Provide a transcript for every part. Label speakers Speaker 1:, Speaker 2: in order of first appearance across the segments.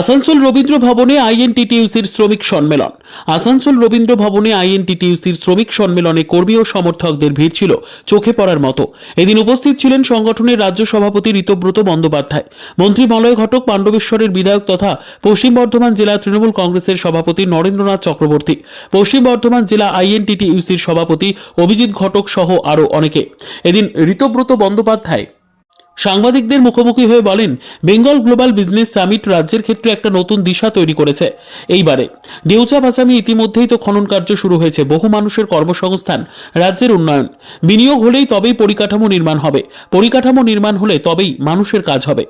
Speaker 1: আসানসোল রবীন্দ্র ভবনে আইএনটিটিউসির শ্রমিক সম্মেলন আসানসোল রবীন্দ্র ভবনে আইএনটিটিউসির শ্রমিক সম্মেলনে কর্মী ও সমর্থকদের ভিড় ছিল চোখে পড়ার মতো এদিন উপস্থিত ছিলেন সংগঠনের রাজ্য সভাপতি ঋতব্রত বন্দ্যোপাধ্যায় মন্ত্রী মলয় ঘটক পাণ্ডবেশ্বরের বিধায়ক তথা পশ্চিম বর্ধমান জেলা তৃণমূল কংগ্রেসের সভাপতি নরেন্দ্রনাথ চক্রবর্তী পশ্চিম বর্ধমান জেলা আইএনটিটিউসির সভাপতি অভিজিৎ ঘটক সহ আরও অনেকে এদিন ঋতব্রত বন্দ্যোপাধ্যায় সাংবাদিকদের মুখোমুখি হয়ে বলেন বেঙ্গল গ্লোবাল বিজনেস সামিট রাজ্যের ক্ষেত্রে একটা নতুন দিশা তৈরি করেছে এইবারে ডেউচা ভাসামি ইতিমধ্যেই তো খনন কার্য শুরু হয়েছে বহু মানুষের কর্মসংস্থান রাজ্যের উন্নয়ন বিনিয়োগ হলেই তবেই পরিকাঠামো নির্মাণ হবে পরিকাঠামো নির্মাণ হলে তবেই মানুষের কাজ হবে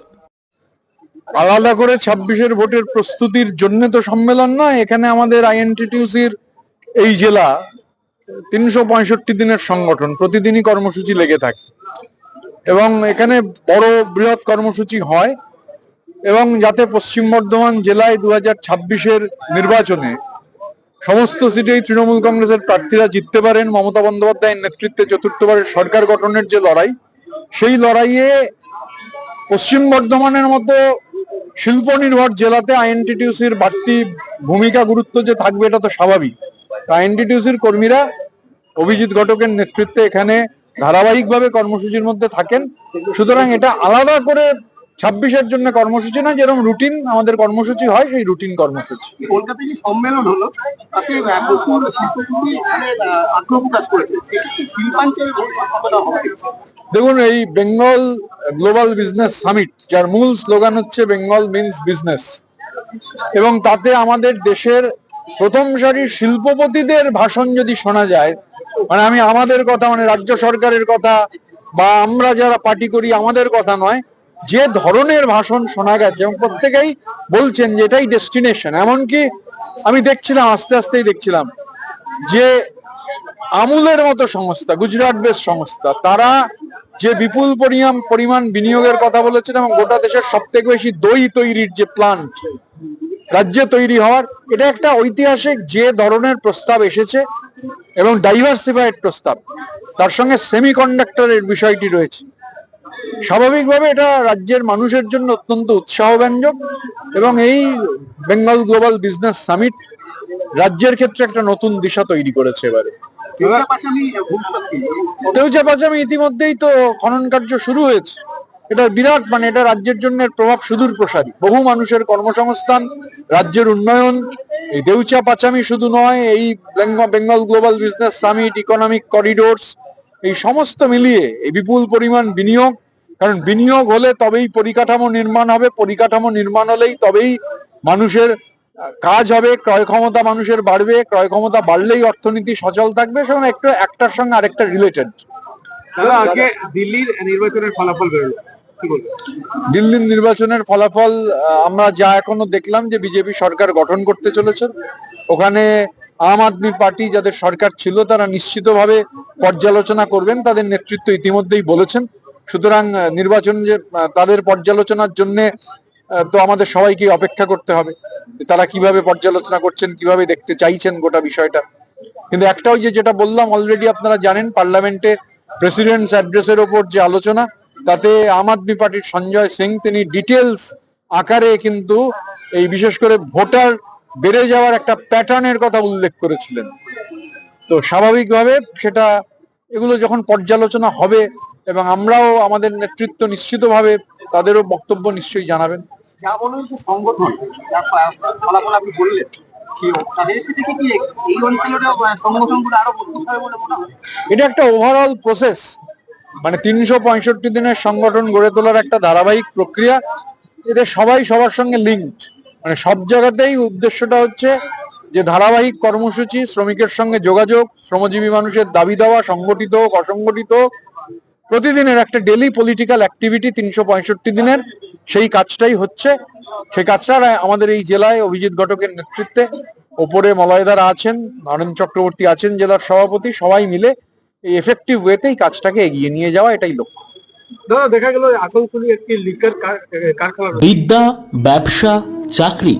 Speaker 2: আলাদা করে ছাব্বিশের ভোটের প্রস্তুতির জন্য তো সম্মেলন নয় এখানে আমাদের আইএনটিটিউসির এই জেলা তিনশো পঁয়ষট্টি দিনের সংগঠন প্রতিদিনই কর্মসূচি লেগে থাকে এবং এখানে বড় বৃহৎ কর্মসূচি হয় এবং যাতে পশ্চিম বর্ধমান জেলায় দু হাজার ছাব্বিশের নির্বাচনে সমস্ত সিটেই তৃণমূল কংগ্রেসের প্রার্থীরা জিততে পারেন মমতা বন্দ্যোপাধ্যায়ের নেতৃত্বে চতুর্থবারের সরকার গঠনের যে লড়াই সেই লড়াইয়ে পশ্চিম বর্ধমানের মতো শিল্প নির্ভর জেলাতে আইএনটিটিউসির বাড়তি ভূমিকা গুরুত্ব যে থাকবে এটা তো স্বাভাবিক আইএনটিটিউসির কর্মীরা অভিজিৎ ঘটকের নেতৃত্বে এখানে ধারাবাহিকভাবে কর্মসূচির মধ্যে থাকেন সুতরাং এটা আলাদা করে ছাব্বিশের জন্য কর্মসূচি না যেরকম রুটিন আমাদের কর্মসূচি হয় সেই রুটিন কর্মসূচি
Speaker 3: মানে,
Speaker 2: দেখুন এই বেঙ্গল গ্লোবাল বিজনেস সামিট যার মূল স্লোগান হচ্ছে বেঙ্গল মিন্স বিজনেস এবং তাতে আমাদের দেশের প্রথম সারির শিল্পপতিদের ভাষণ যদি শোনা যায় মানে আমি আমাদের কথা মানে রাজ্য সরকারের কথা বা আমরা যারা পার্টি করি আমাদের কথা নয় যে ধরনের ভাষণ শোনা গেছে এবং প্রত্যেকেই বলছেন যে এটাই ডেস্টিনেশন এমনকি আমি দেখছিলাম আস্তে আস্তেই দেখছিলাম যে আমুলের মতো সংস্থা গুজরাট বেস সংস্থা তারা যে বিপুল পরিমাণ পরিমাণ বিনিয়োগের কথা বলেছেন এবং গোটা দেশের সব থেকে বেশি দই তৈরির যে প্লান্ট রাজ্যে তৈরি হওয়ার এটা একটা ঐতিহাসিক যে ধরনের প্রস্তাব এসেছে এবং ডাইভার্সিফাইড প্রস্তাব তার সঙ্গে সেমি কন্ডাক্টরের বিষয়টি রয়েছে স্বাভাবিকভাবে এটা রাজ্যের মানুষের জন্য অত্যন্ত উৎসাহব্যঞ্জক এবং এই বেঙ্গল গ্লোবাল বিজনেস সামিট রাজ্যের ক্ষেত্রে একটা নতুন দিশা তৈরি করেছে এবারে তেউচা পাচামি ইতিমধ্যেই তো খনন কার্য শুরু হয়েছে এটা বিরাট মানে এটা রাজ্যের জন্য প্রভাব সুদূর প্রসারী বহু মানুষের কর্মসংস্থান রাজ্যের উন্নয়ন এই দেউচা পাচামি শুধু নয় এই Bengal Global Business Summit economic corridors এই সমস্ত মিলিয়ে এই বিপুল পরিমাণ বিনিয়োগ কারণ বিনিয়োগ হলে তবেই পরিকাঠামো নির্মাণ হবে পরিকাঠামো নির্মাণ হলেই তবেই মানুষের কাজ হবে ক্রয় ক্ষমতা মানুষের বাড়বে ক্রয় ক্ষমতা বাড়লেই অর্থনীতি সচল থাকবে সেরকম একটু একটার সঙ্গে আরেকটা রিলেটেড
Speaker 3: দাদা দিল্লির নির্বাচনের ফলাফল বেরোলো
Speaker 2: দিল্লির নির্বাচনের ফলাফল আমরা যা এখনো দেখলাম যে বিজেপি সরকার গঠন করতে চলেছে ওখানে আম আদমি পার্টি যাদের সরকার ছিল তারা নিশ্চিতভাবে পর্যালোচনা করবেন তাদের নেতৃত্ব ইতিমধ্যেই বলেছেন সুতরাং নির্বাচন যে তাদের পর্যালোচনার জন্য তো আমাদের সবাইকে অপেক্ষা করতে হবে তারা কিভাবে পর্যালোচনা করছেন কিভাবে দেখতে চাইছেন গোটা বিষয়টা কিন্তু একটা ওই যে যেটা বললাম অলরেডি আপনারা জানেন পার্লামেন্টে প্রেসিডেন্টস অ্যাড্রেসের ওপর যে আলোচনা তাতে আম আদমি পার্টির সঞ্জয় সিং তিনি ডিটেলস আকারে কিন্তু এই বিশেষ করে ভোটার বেড়ে যাওয়ার একটা প্যাটার্নের কথা উল্লেখ করেছিলেন তো স্বাভাবিকভাবে সেটা এগুলো যখন পর্যালোচনা হবে এবং আমরাও আমাদের নেতৃত্ব নিশ্চিতভাবে তাদেরও বক্তব্য নিশ্চয়ই জানাবেন এটা একটা ওভারঅল প্রসেস মানে তিনশো পঁয়ষট্টি দিনের সংগঠন গড়ে তোলার একটা ধারাবাহিক প্রক্রিয়া এতে সবাই সবার সঙ্গে লিঙ্কড মানে সব জায়গাতেই উদ্দেশ্যটা হচ্ছে যে ধারাবাহিক কর্মসূচি শ্রমিকের সঙ্গে যোগাযোগ শ্রমজীবী মানুষের দাবি দেওয়া সংগঠিত হোক অসংগঠিত প্রতিদিনের একটা ডেলি পলিটিক্যাল অ্যাক্টিভিটি তিনশো পঁয়ষট্টি দিনের সেই কাজটাই হচ্ছে সেই কাজটা আমাদের এই জেলায় অভিজিৎ ঘটকের নেতৃত্বে ওপরে মলয়দারা আছেন নরেন চক্রবর্তী আছেন জেলার সভাপতি সবাই মিলে এফেক্টিভ ওয়েতেই কাজটাকে এগিয়ে নিয়ে যাওয়া এটাই লক্ষ্য
Speaker 3: দাদা দেখা গেল আসানসোলে একটি লিকার কারখানা
Speaker 1: বিদ্যা ব্যবসা চাকরি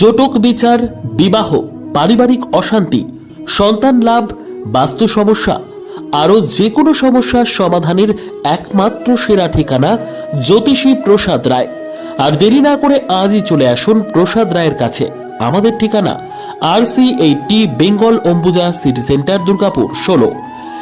Speaker 1: জটক বিচার বিবাহ পারিবারিক অশান্তি সন্তান লাভ বাস্তু সমস্যা আরও যে কোনো সমস্যার সমাধানের একমাত্র সেরা ঠিকানা জ্যোতিষী প্রসাদ রায় আর দেরি না করে আজই চলে আসুন প্রসাদ রায়ের কাছে আমাদের ঠিকানা R C eighty Bengal Ambuja city centre Durgapur ষোলো